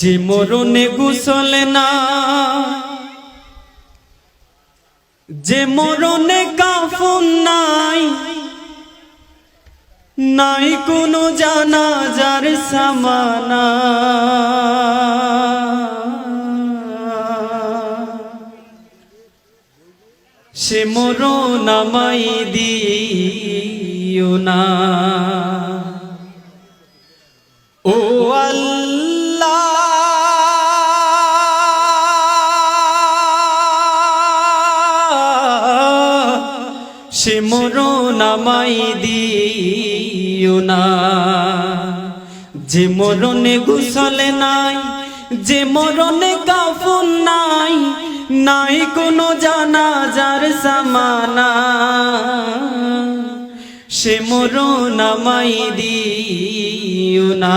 যে মরণে গুসল না, যে মরণে কাফন নাই নাই কোনো জানাজার সামানা। সে মরণ আমাই দিও না। মরণ আমাই দিও না। যে মরণে গুসলে নাই, যে মরণে কাফন নাই নাই কোনো জানাজার সামানা সে মরণ আমাই দিও না।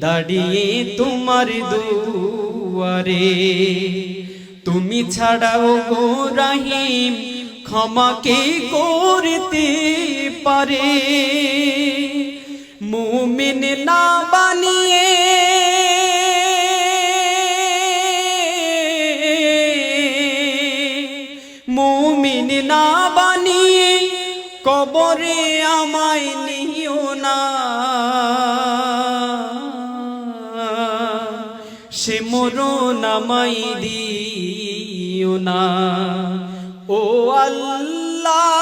দাঁড়িয়ে তোমার দুয়ারে। তুমি ছাড়াও গো রাহিম ক্ষমা কে করতে পারে? মুমিন না বানিয়ে মুমিন না বানিয়ে কবরে আমায় নিও না। সে নামাই দিও না। ও আল্লাহ,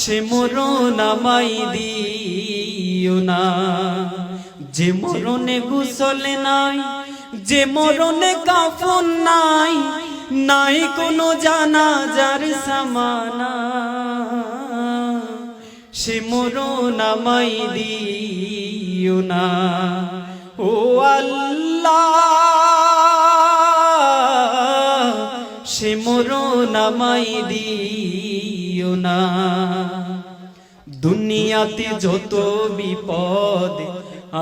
সে মরণ আমায় দিও না। যে মরণে গুসলে নাই, যে মরণে কাফন নাই নাই কোনো জানাজার সামানা। সে মরণ আমায় দিও না। ও আল্লাহ আমায় দিও না। দুনিয়াতে যত বিপদ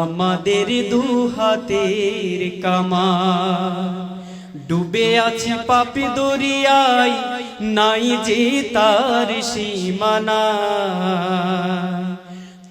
আমাদের দু হাতের কামা। ডুবে আছে পাপি দরিয়ায়, নাই যে তার সীমানা।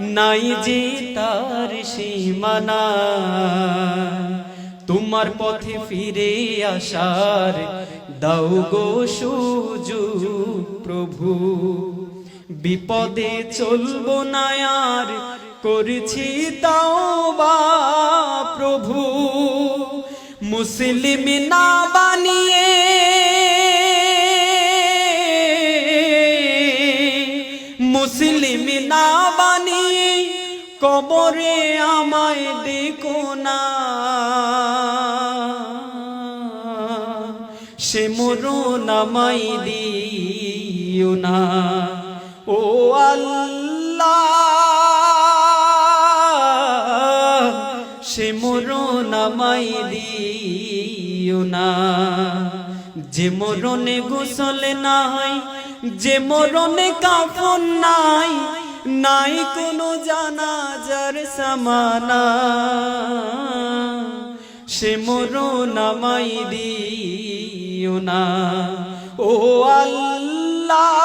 নাই যে তার সীমানা। তোমার পথে ফিরে আসার দাও গো সুজু প্রভু। বিপদে চলব না আর, করেছি তাও বা প্রভু। মুসলিম না বানিয়ে কবরে আমায় দেখো না। সে মরণ আমায় দিও না। ও আল্লাহ, সে মরণ আমায় দিও না। যে মরণে গোসল নাই, যে মরণে কাফন নাই নাই কোনো জানাজার সামানা। সে মরণ আমায় দিও না। ও আল্লাহ,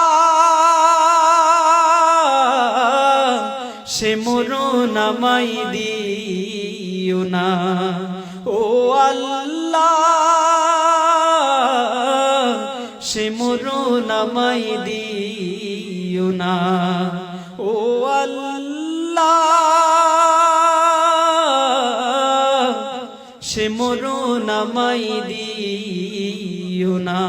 সে মরণ আমায় দিও না। ও আল্লাহ, সে মরণ আমায় দিও না। সে মরো নামাই দিও না।